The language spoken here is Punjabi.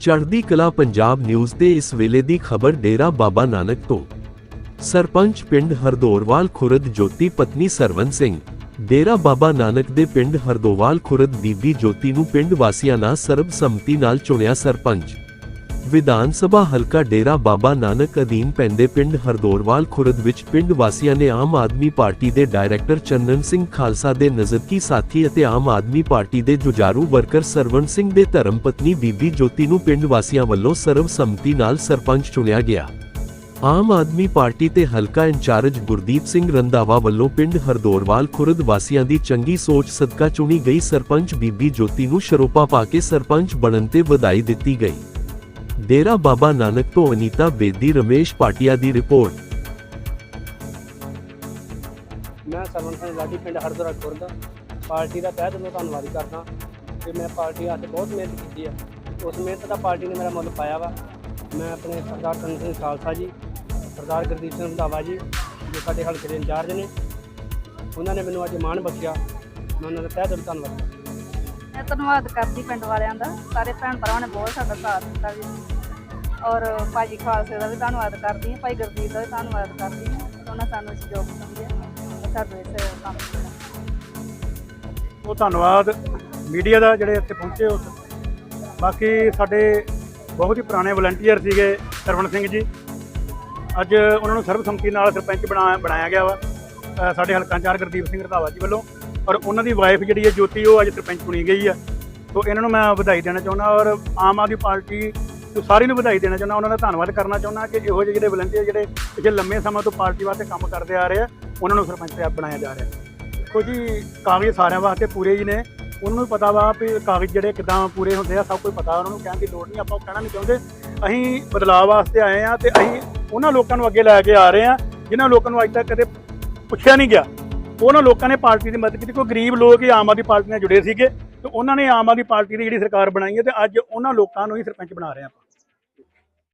ਚੜ੍ਹਦੀ ਕਲਾ ਪੰਜਾਬ ਨਿਊਜ਼ ਤੇ ਇਸ ਵੇਲੇ ਦੀ ਖਬਰ ਡੇਰਾ ਬਾਬਾ ਨਾਨਕ ਤੋਂ। ਸਰਪੰਚ ਪਿੰਡ ਹਰਦੋਰਵਾਲ ਖੁਰਦ ਜੋਤੀ ਪਤਨੀ ਸਰਵਨ ਸਿੰਘ, ਡੇਰਾ ਬਾਬਾ ਨਾਨਕ ਦੇ ਪਿੰਡ ਹਰਦੋਵਾਲ ਖੁਰਦ ਬੀਬੀ ਜੋਤੀ ਨੂੰ ਪਿੰਡ ਵਾਸੀਆਂ ਨਾਲ ਸਰਬਸੰਮਤੀ ਨਾਲ ਚੁਣਿਆ ਸਰਪੰਚ। ਵਿਧਾਨ ਸਭਾ ਹਲਕਾ ਡੇਰਾ ਬਾਬਾ ਨਾਨਕ ਅਧੀਨ ਪੈਂਦੇ ਪਿੰਡ ਹਰਦੋਰਵਾਲ ਖੁਰਦ ਵਿੱਚ ਪਿੰਡ ਵਾਸੀਆਂ ਨੇ ਆਮ ਆਦਮੀ ਪਾਰਟੀ ਦੇ ਡਾਇਰੈਕਟਰ ਚੰਨਨ ਸਿੰਘ ਖਾਲਸਾ ਦੇ ਨਜ਼ਦੀਕੀ ਸਾਥੀ ਅਤੇ ਆਮ ਆਦਮੀ ਪਾਰਟੀ ਦੇ ਜੁਝਾਰੂ ਵਰਕਰ ਸਰਵਣ ਸਿੰਘ ਦੇ ਧਰਮ ਪਤਨੀ ਬੀਬੀ ਜੋਤੀ ਨੂੰ ਪਿੰਡ ਵਾਸੀਆਂ ਵੱਲੋਂ ਸਰਬਸੰਮਤੀ ਨਾਲ ਸਰਪੰਚ ਚੁਣਿਆ ਗਿਆ। ਆਮ ਆਦਮੀ ਪਾਰਟੀ ਤੇ ਹਲਕਾ ਇੰਚਾਰਜ ਗੁਰਦੀਪ ਸਿੰਘ ਰੰਧਾਵਾ ਵੱਲੋਂ ਪਿੰਡ ਹਰਦੋਰਵਾਲ ਖੁਰਦ ਵਾਸੀਆਂ ਦੀ ਚੰਗੀ ਸੋਚ ਸਦਕਾ ਚੁਣੀ ਗਈ ਸਰਪੰਚ ਬੀਬੀ ਜੋਤੀ ਨੂੰ ਸ਼ਰੋਪਾ ਪਾ ਕੇ ਸਰਪੰਚ ਬਣਨ ਤੇ ਵਧਾਈ ਦਿੱਤੀ ਗਈ। ਡੇਰਾ ਬਾਬਾ ਨਾਨਕ ਤੋਂ ਅਨੀਤਾ ਬੇਦੀ, ਰਮੇਸ਼ ਪਾਟਿਆ ਦੀ ਰਿਪੋਰਟ। ਮੈਂ ਸਰਵਨ ਸਿੰਘ ਲਾਡੀ, ਪਿੰਡ ਹਰਦਰਾ ਖੁਰਦ। ਪਾਰਟੀ ਦਾ ਤਹਿ ਦਿਲੋਂ ਧੰਨਵਾਦ ਕਰਦਾ ਕਿ ਮੈਂ ਪਾਰਟੀ ਵਾਸਤੇ ਬਹੁਤ ਮਿਹਨਤ ਕੀਤੀ ਹੈ ਉਸ ਮਿਹਨਤ ਦਾ ਪਾਰਟੀ ਨੇ ਮੇਰਾ ਮੁੱਲ ਪਾਇਆ ਵਾ। ਮੈਂ ਆਪਣੇ ਸਰਦਾਰ ਚੰਨ ਸਿੰਘ ਖਾਲਸਾ ਜੀ, ਸਰਦਾਰ ਗੁਰਦੀਪ ਸਿੰਘ ਰੰਧਾਵਾ ਜੀ, ਜੋ ਸਾਡੇ ਹਲਕੇ ਦੇ ਇੰਚਾਰਜ ਨੇ, ਉਹਨਾਂ ਨੇ ਮੈਨੂੰ ਅੱਜ ਮਾਣ ਬਖਸ਼ਿਆ। ਮੈਂ ਉਹਨਾਂ ਦਾ ਤਹਿ ਦਿਲੋਂ ਧੰਨਵਾਦ ਕਰਦਾ। ਧੰਨਵਾਦ ਕਰਦੀ ਪਿੰਡ ਵਾਲਿਆਂ ਦਾ। ਸਾਰੇ ਭੈਣ ਭਰਾਵਾਂ ਨੇ ਬਹੁਤ ਸਾਡਾ ਸਾਥ ਦਿੱਤਾ ਜੀ। ਔਰ ਭਾਜੀ ਖਾਲਸੇ ਦਾ ਵੀ ਧੰਨਵਾਦ ਕਰਦੀ ਹਾਂ, ਭਾਈ ਗੁਰਦੀਪ ਦਾ ਵੀ ਧੰਨਵਾਦ ਕਰਦੀ ਹਾਂ। ਉਹਨਾਂ ਸਾਨੂੰ ਸਹਿਯੋਗ ਸਮਝਿਆ ਸਾਡੇ ਇਸ ਕੰਮ ਉਹ ਧੰਨਵਾਦ। ਮੀਡੀਆ ਦਾ ਜਿਹੜੇ ਇੱਥੇ ਪਹੁੰਚੇ ਉਸ ਬਾਕੀ ਸਾਡੇ ਬਹੁਤ ਹੀ ਪੁਰਾਣੇ ਵਲੰਟੀਅਰ ਸੀਗੇ ਸਰਵਣ ਸਿੰਘ ਜੀ। ਅੱਜ ਉਹਨਾਂ ਨੂੰ ਸਰਬਸੰਮਤੀ ਨਾਲ ਸਰਪੰਚ ਬਣਾ ਬਣਾਇਆ ਗਿਆ ਵਾ। ਸਾਡੇ ਹਲਕਾ ਚਾਰ ਗੁਰਦੀਪ ਸਿੰਘ ਰਧਾਵਾ ਜੀ ਵੱਲੋਂ। ਔਰ ਉਹਨਾਂ ਦੀ ਵਾਈਫ ਜਿਹੜੀ ਹੈ ਜੋਤੀ, ਉਹ ਅੱਜ ਸਰਪੰਚ ਚੁਣੀ ਗਈ ਆ ਸੋ ਇਹਨਾਂ ਨੂੰ ਮੈਂ ਵਧਾਈ ਦੇਣਾ ਚਾਹੁੰਦਾ ਔਰ ਆਮ ਆਦਮੀ ਪਾਰਟੀ ਨੂੰ ਸਾਰੀ ਨੂੰ ਵਧਾਈ ਦੇਣਾ ਚਾਹੁੰਦਾ। ਉਹਨਾਂ ਦਾ ਧੰਨਵਾਦ ਕਰਨਾ ਚਾਹੁੰਦਾ ਕਿ ਇਹੋ ਜਿਹੇ ਜਿਹੜੇ ਵਲੰਟੀਅਰ ਜਿਹੜੇ ਪਿਛਲੇ ਲੰਮੇ ਸਮਾਂ ਤੋਂ ਪਾਰਟੀ ਵਾਸਤੇ ਕੰਮ ਕਰਦੇ ਆ ਰਹੇ ਆ, ਉਹਨਾਂ ਨੂੰ ਸਰਪੰਚ ਸਾਹਿਬ ਬਣਾਇਆ ਜਾ ਰਿਹਾ। ਦੇਖੋ ਜੀ, ਕਾਗਜ਼ ਸਾਰਿਆਂ ਵਾਸਤੇ ਪੂਰੇ ਹੀ ਨੇ। ਉਹਨਾਂ ਨੂੰ ਵੀ ਪਤਾ ਵਾ ਵੀ ਕਾਗਜ਼ ਜਿਹੜੇ ਕਿਦਾਂ ਪੂਰੇ ਹੁੰਦੇ ਆ, ਸਭ ਕੁਝ ਪਤਾ ਉਹਨਾਂ ਨੂੰ। ਕਹਿਣ ਦੀ ਲੋੜ ਨਹੀਂ, ਆਪਾਂ ਉਹ ਕਹਿਣਾ ਨਹੀਂ ਚਾਹੁੰਦੇ। ਅਸੀਂ ਬਦਲਾਅ ਵਾਸਤੇ ਆਏ ਆ ਤੇ ਅਸੀਂ ਉਹਨਾਂ ਲੋਕਾਂ ਨੂੰ ਅੱਗੇ ਲੈ ਕੇ ਆ ਰਹੇ ਆ, ਜਿਨ੍ਹਾਂ ਲੋਕਾਂ ਨੂੰ ਅੱਜ ਤੱਕ ਕਦੇ ਪੁੱਛਿਆ ਨਹੀਂ ਗਿਆ। ਉਹਨਾਂ ਲੋਕਾਂ ਨੇ ਪਾਰਟੀ ਦੀ ਮਦਦ ਕੀਤੀ, ਕੋਈ ਗਰੀਬ ਲੋਕ ਹੀ ਆਮ ਆਦਮੀ ਪਾਰਟੀ ਨਾਲ ਜੁੜੇ ਸੀਗੇ ਤੇ ਉਹਨਾਂ ਨੇ ਆਮ ਆਦਮੀ ਪਾਰਟੀ ਦੀ ਜਿਹੜੀ ਸਰਕਾਰ ਬਣਾਈ ਹੈ ਤੇ ਅੱਜ ਉਹਨਾਂ ਲੋਕਾਂ ਨੂੰ ਹੀ ਸਰਪੰਚ ਬਣਾ ਰਹੇ ਆ ਆਪਾਂ।